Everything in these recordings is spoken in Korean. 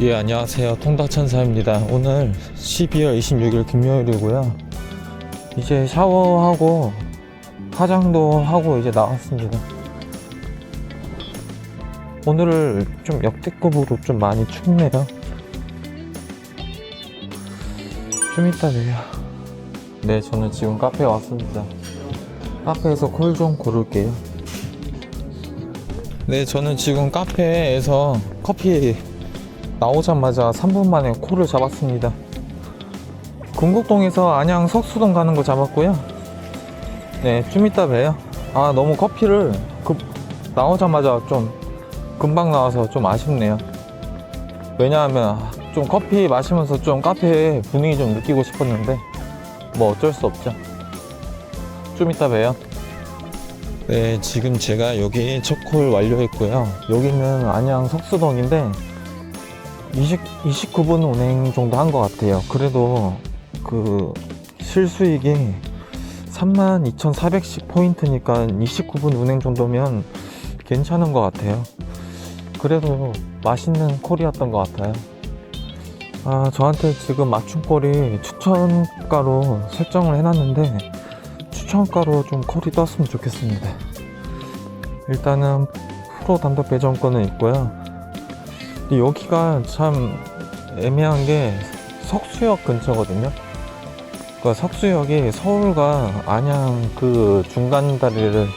예, 안녕하세요. 통닭천사입니다. 오늘 12월 26일 금요일이고요. 이제 샤워하고 화장도 하고 이제 나왔습니다. 오늘을 좀 역대급으로 좀 많이 춥네요. 좀 이따 봬요. 네, 저는 지금 카페에 왔습니다. 카페에서 콜 좀 고를게요. 네, 저는 지금 카페에서 커피 나오자마자 3분 만에 콜을 잡았습니다. 금곡동에서 안양 석수동 가는 거 잡았고요. 네, 좀 이따 봬요. 아, 너무 커피를 급, 나오자마자 좀 금방 나와서 좀 아쉽네요. 왜냐하면 좀 커피 마시면서 좀 카페 분위기 좀 느끼고 싶었는데 뭐 어쩔 수 없죠. 좀 이따 봬요. 네, 지금 제가 여기 첫 콜 완료했고요. 여기는 안양 석수동인데 20, 29분 운행 정도 한 것 같아요. 그래도 그 실수익이 32,410 포인트니까 29분 운행 정도면 괜찮은 것 같아요. 그래도 맛있는 콜이었던 것 같아요. 아, 저한테 지금 맞춤콜이 추천가로 설정을 해놨는데 추천가로 좀 콜이 떴으면 좋겠습니다. 일단은 프로 단독 배정권은 있고요. 근데 여기가 참 애매한 게 석수역 근처거든요. 그러니까 석수역이 서울과 안양 그 중간 다리를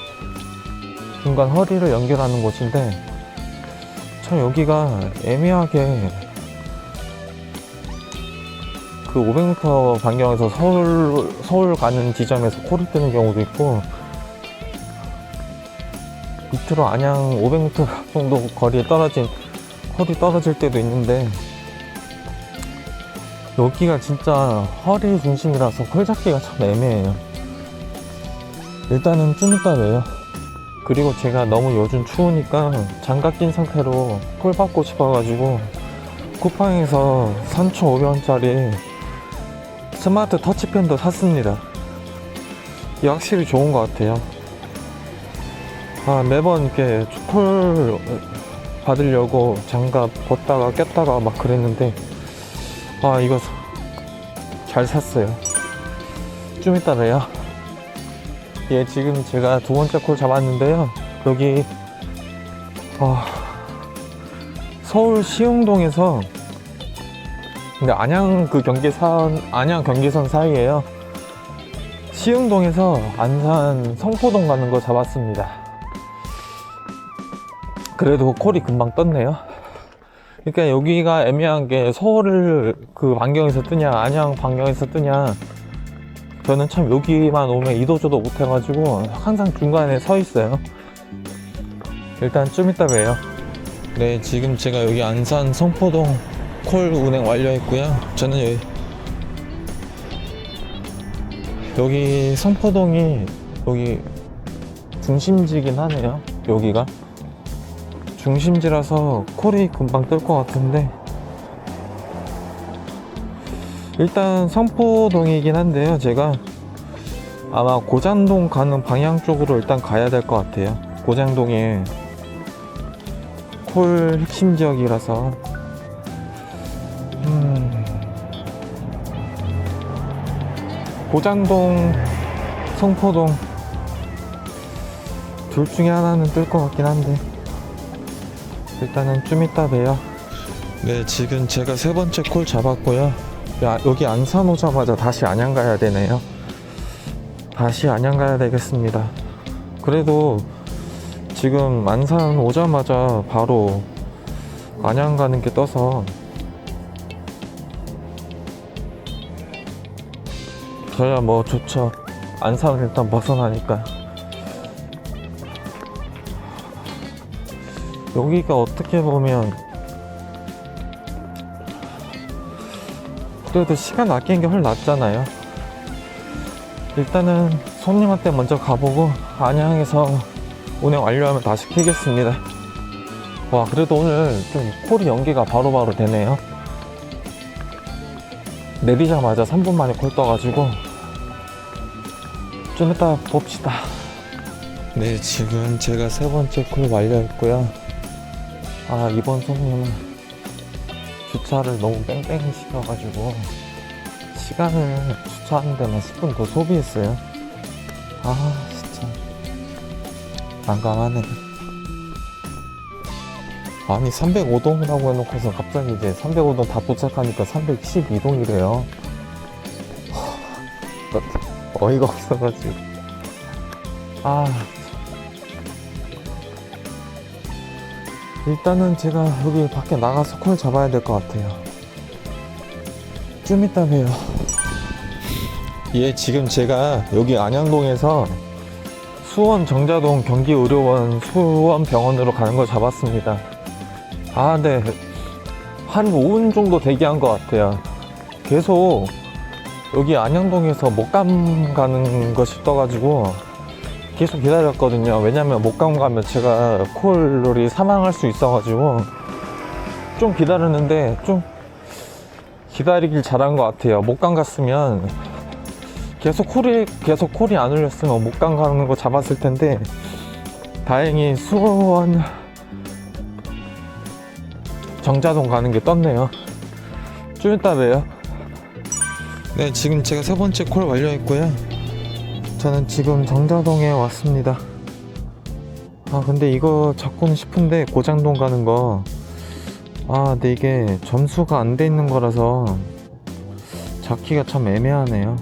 중간 허리를 연결하는 곳인데 참 여기가 애매하게 그 500m 반경에서 서울 서울 가는 지점에서 콜이 뜨는 경우도 있고 밑으로 안양 500m 정도 거리에 떨어진 콜이 떨어질 때도 있는데 여기가 진짜 허리 중심이라서 콜 잡기가 참 애매해요. 일단은 좀 이따 봬요. 그리고 제가 너무 요즘 추우니까 장갑 낀 상태로 콜 받고 싶어가지고 쿠팡에서 3,500원짜리 스마트 터치펜도 샀습니다. 이게 확실히 좋은 것 같아요. 아 매번 이렇게 콜 받으려고 장갑 벗다가 꼈다가 막 그랬는데 아 이거 잘 샀어요. 좀 이따 봬요. 예 지금 제가 두 번째 콜 잡았는데요. 여기 아, 서울 시흥동에서 근데 안양 그 경계선 안양 경계선 사이에요. 시흥동에서 안산 성포동 가는 거 잡았습니다 그래도 콜이 금방 떴네요. 그러니까 여기가 애매한 게 서울을 그 반경에서 뜨냐, 안양 반경에서 뜨냐. 저는 참 여기만 오면 이도저도 못해가지고 항상 중간에 서 있어요. 일단 좀 이따 봬요. 네, 지금 제가 여기 안산 성포동 콜 운행 완료했고요. 저는 여기, 여기 성포동이 여기 중심지긴 하네요. 여기가. 중심지라서 콜이 금방 뜰 것 같은데. 일단 성포동이긴 한데요 제가. 아마 고장동 가는 방향 쪽으로 일단 가야 될 것 같아요. 고장동에 콜 핵심 지역이라서. 음. 고장동 성포동. 둘 중에 하나는 뜰 것 같긴 한데 일단은 좀 이따 봬요. 네, 지금 제가 세 번째 콜 잡았고요. 야, 여기 안산 오자마자 다시 안양 가야 되네요. 다시 안양 가야 되겠습니다. 그래도 지금 안산 오자마자 바로 안양 가는 게 떠서 저야 뭐 좋죠. 안산을 일단 벗어나니까. 여기가 어떻게 보면 그래도 시간 아끼는 게훨 낫잖아요. 일단은 손님한테 먼저 가보고 안양에서 운행 완료하면 다시 켜겠습니다. 와 그래도 오늘 좀 콜이 연기가 바로바로 되네요. 내리자마자 3분 만에 콜 떠가지고 좀 이따 봅시다. 네 지금 제가 세 번째 콜 완료했고요. 아 이번 손님은 주차를 너무 뺑뺑이 시켜가지고 시간을 주차하는 데만 10분 더 소비했어요. 아, 진짜. 난감하네. 아니, 305동이라고 해놓고서 갑자기 이제 305동 다 도착하니까 312동이래요. 어이가 없어가지고. 아. 일단은 제가 여기 밖에 나가서 콜 잡아야 될 것 같아요. 좀 이따 봬요. 예, 지금 제가 여기 안양동에서 수원 정자동 경기의료원 수원병원으로 가는 걸 잡았습니다. 아, 네. 한 5분 정도 대기한 것 같아요. 계속 여기 안양동에서 목감 가는 것이 떠가지고 계속 기다렸거든요. 왜냐면 목감 가면 제가 콜롤이 사망할 수 있어가지고 좀 기다렸는데 좀 기다리길 잘한 것 같아요. 목감 갔으면 계속 콜이 계속 콜이 안 울렸으면 목감 가는 거 잡았을 텐데 다행히 수원 정자동 가는 게 떴네요. 좀 이따 봬요. 네, 지금 제가 세 번째 콜 완료했고요. 저는 지금 정자동에 왔습니다. 아, 근데 이거 잡고는 싶은데 고장동 가는 거. 아, 근데 이게 점수가 안 돼 있는 거라서 잡기가 참 애매하네요.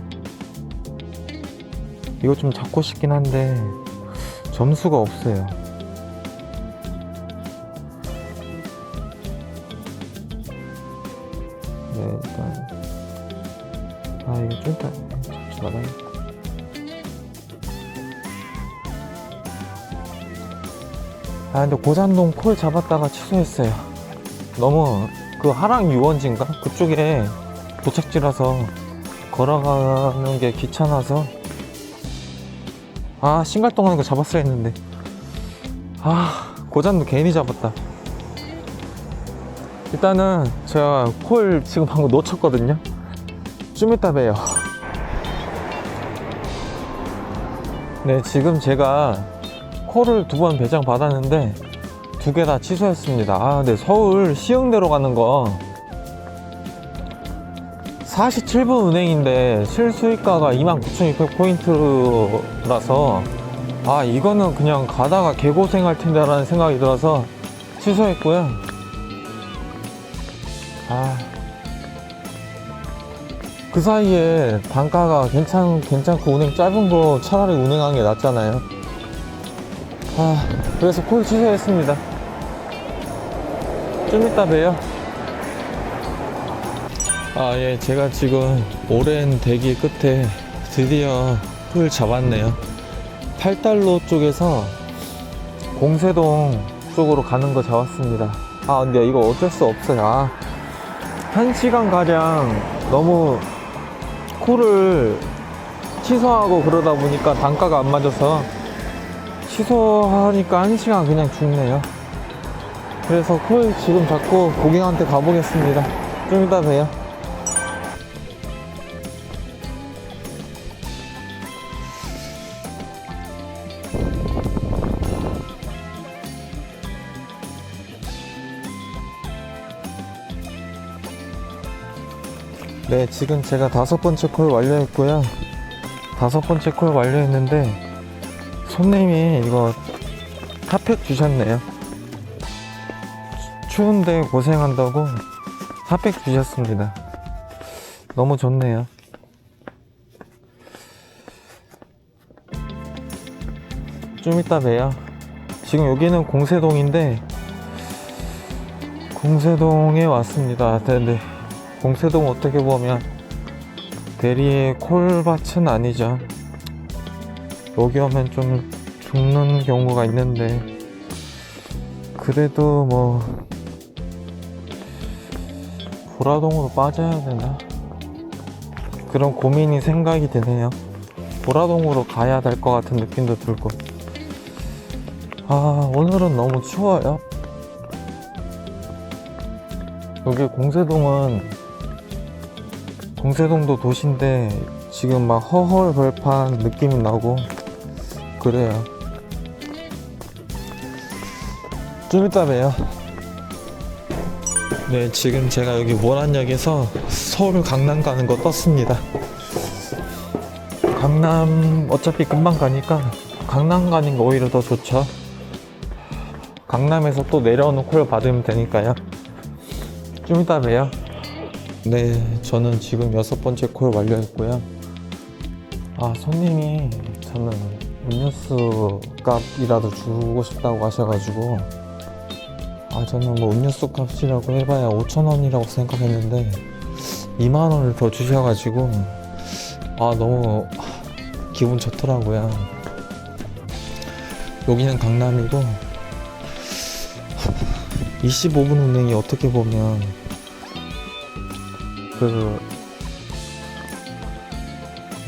이거 좀 잡고 싶긴 한데 점수가 없어요. 네, 일단 아 이거 좀 이따 잡지 말아야겠다. 아 근데 고산동 콜 잡았다가 취소했어요. 너무 그 하랑 유원지인가? 그쪽에 도착지라서 걸어가는 게 귀찮아서. 아 싱갈동 하는 거 잡았어야 했는데. 아 고잔도 괜히 잡았다. 일단은 제가 콜 지금 방금 놓쳤거든요. 좀 이따 봬요. 네 지금 제가 콜을 두 번 배정 받았는데 두 개 다 취소했습니다. 아 네 서울 시흥대로 가는 거 47분 운행인데 실수익가가 29,600포인트라서 아 이거는 그냥 가다가 개고생할 텐데 라는 생각이 들어서 취소했고요. 아 그 사이에 단가가 괜찮, 괜찮고 운행 짧은 거 차라리 운행하는 게 낫잖아요 아 그래서 콜 취소했습니다 좀 이따 봬요 아, 예, 제가 지금 오랜 대기 끝에 드디어 풀 잡았네요. 팔달로 쪽에서 공세동 쪽으로 가는 거 잡았습니다. 아, 근데 이거 어쩔 수 없어요. 아, 한 시간 가량 너무 콜을 취소하고 그러다 보니까 단가가 안 맞아서 취소하니까 한 시간 그냥 죽네요. 그래서 콜 지금 잡고 고객한테 가보겠습니다. 좀 이따 봬요. 네, 지금 제가 다섯 번째 콜 완료했고요. 다섯 번째 콜 완료했는데, 손님이 이거 핫팩 주셨네요. 추- 추운데 고생한다고 핫팩 주셨습니다. 너무 좋네요. 좀 이따 봬요. 지금 여기는 공세동인데, 공세동에 왔습니다. 네, 네. 공세동 어떻게 보면 대리의 콜밭은 아니죠. 여기 오면 좀 죽는 경우가 있는데 그래도 뭐 보라동으로 빠져야 되나 그런 고민이 생각이 드네요. 보라동으로 가야 될 것 같은 느낌도 들고 아 오늘은 너무 추워요. 여기 공세동은 공세동도 도시인데 지금 막 허허 벌판 느낌이 나고 그래요. 좀 이따 봬요. 네, 지금 제가 여기 모란역에서 서울 강남 가는 거 떴습니다. 강남 어차피 금방 가니까 강남 가는 거 오히려 더 좋죠. 강남에서 또 내려오는 콜 받으면 되니까요. 좀 이따 봬요. 네, 저는 지금 여섯 번째 콜 완료했고요. 아, 손님이 저는 음료수 값이라도 주고 싶다고 하셔가지고 아 저는 뭐 음료수 값이라고 해봐야 5천 원이라고 생각했는데 2만 원을 더 주셔가지고 아 너무 기분 좋더라고요. 여기는 강남이고 25분 운행이 어떻게 보면 그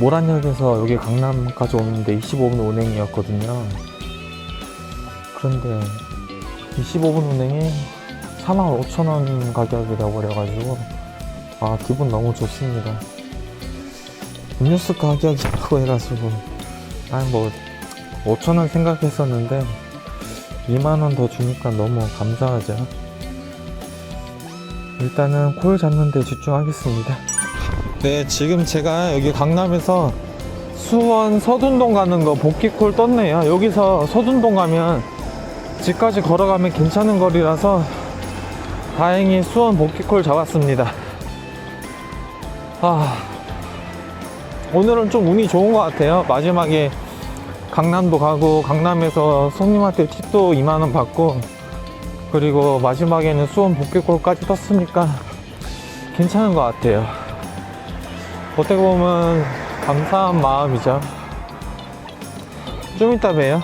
모란역에서 여기 강남까지 오는데 25분 운행이었거든요. 그런데 25분 운행이 45,000원 가격이 되어버려가지고 아 기분 너무 좋습니다. 음료수 가격이라고 해가지고 아니 뭐 5,000원 생각했었는데 2만 원 더 주니까 너무 감사하죠. 일단은 콜 잡는데 집중하겠습니다. 네, 지금 제가 여기 강남에서 수원 서둔동 가는 거 복귀콜 떴네요. 여기서 서둔동 가면 집까지 걸어가면 괜찮은 거리라서 다행히 수원 복귀콜 잡았습니다. 아, 오늘은 좀 운이 좋은 것 같아요. 마지막에 강남도 가고 강남에서 손님한테 팁도 2만원 받고 그리고 마지막에는 수원 복귀콜까지 떴으니까 괜찮은 것 같아요. 어떻게 보면 감사한 마음이죠. 좀 이따 봬요.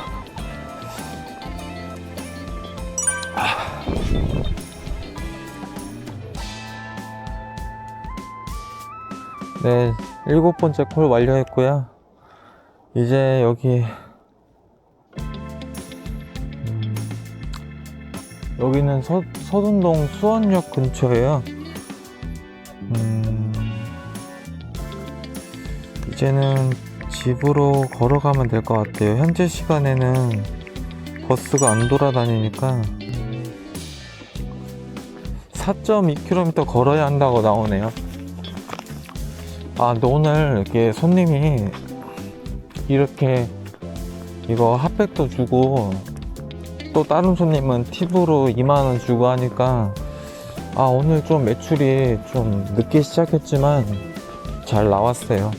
네, 일곱 번째 콜 완료했고요. 이제 여기 음, 여기는 서, 서둔동 수원역 근처예요. 이제는 집으로 걸어가면 될 것 같아요. 현재 시간에는 버스가 안 돌아다니니까 4.2km 걸어야 한다고 나오네요. 아, 근데 오늘 이렇게 손님이 이렇게 이거 핫팩도 주고 또 다른 손님은 팁으로 2만원 주고 하니까 아, 오늘 좀 매출이 좀 늦게 시작했지만 잘 나왔어요.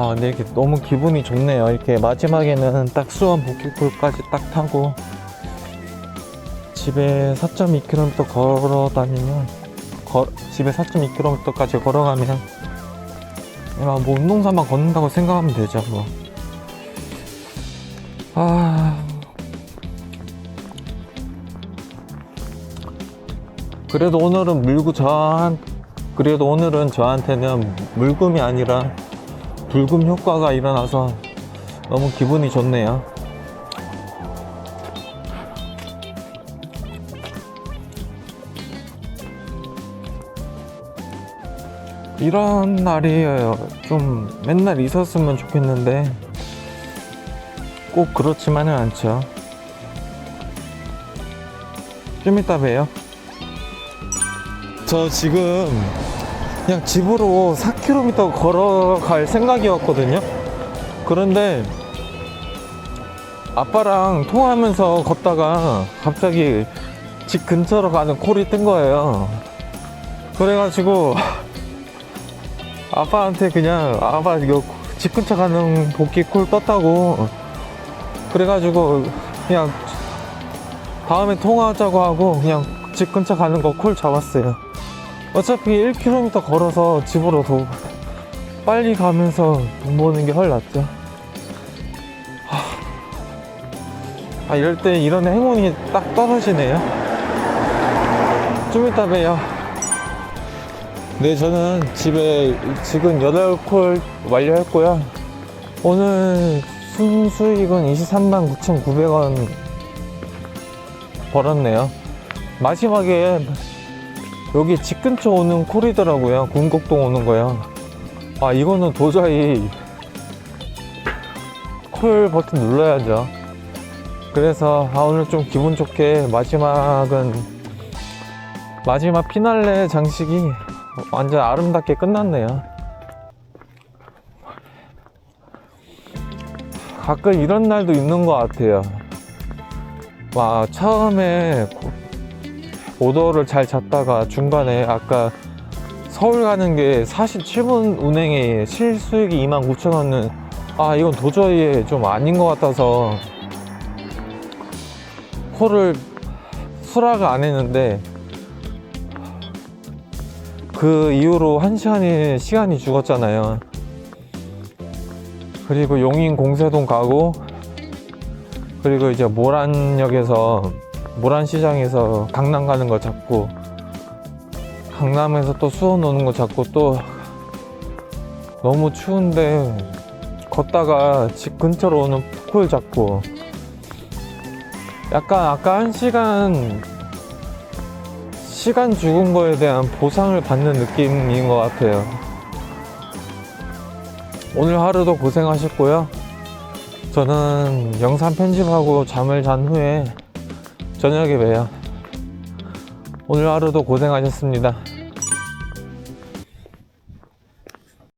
아, 근데 이렇게 너무 기분이 좋네요. 이렇게 마지막에는 딱 수원 복귀콜까지 딱 타고 집에 4.2km 걸어 다니면 거- 집에 4.2km까지 걸어가면 야, 뭐 운동삼아 걷는다고 생각하면 되죠 뭐. 아 그래도 오늘은 물고 저한 그래도 오늘은 저한테는 물금이 아니라 불금 효과가 일어나서 너무 기분이 좋네요. 이런 날이 좀 맨날 있었으면 좋겠는데 꼭 그렇지만은 않죠. 좀 이따 봬요. 저 지금 그냥 집으로 4km 걸어갈 생각이었거든요. 그런데 아빠랑 통화하면서 걷다가 갑자기 집 근처로 가는 콜이 뜬 거예요. 그래가지고 아빠한테 그냥 아빠 이거 집 근처 가는 복귀 콜 떴다고 그래가지고 그냥 다음에 통화하자고 하고 그냥 집 근처 가는 거 콜 잡았어요. 어차피 1km 걸어서 집으로 더 빨리 가면서 돈 버는 게 훨 낫죠. 하, 아, 이럴 때 이런 행운이 딱 떨어지네요. 좀 이따 봬요. 네, 저는 집에 지금 8콜 완료했고요. 오늘 순수익은 23만 9,900원 벌었네요. 마지막에 여기 집 근처 오는 콜이더라고요. 군곡동 오는 거요. 아, 이거는 도저히 콜 버튼 눌러야죠. 그래서 아, 오늘 좀 기분 좋게 마지막은 마지막 피날레 장식이 완전 아름답게 끝났네요. 가끔 이런 날도 있는 것 같아요. 와, 처음에 오더를 잘 잡다가 중간에 아까 서울 가는 게 47분 운행에 실수익이 29,000원은 아, 이건 도저히 좀 아닌 것 같아서 콜을 수락을 안 했는데 그 이후로 한 시간이 시간이 죽었잖아요. 그리고 용인 공세동 가고 그리고 이제 모란역에서 모란시장에서 강남 가는 거 잡고 강남에서 또 수원 오는 거 잡고 또 너무 추운데 걷다가 집 근처로 오는 콜 잡고 약간 아까 한 시간 시간 죽은 거에 대한 보상을 받는 느낌인 것 같아요. 오늘 하루도 고생하셨고요. 저는 영상 편집하고 잠을 잔 후에 저녁에 봬요. 오늘 하루도 고생하셨습니다.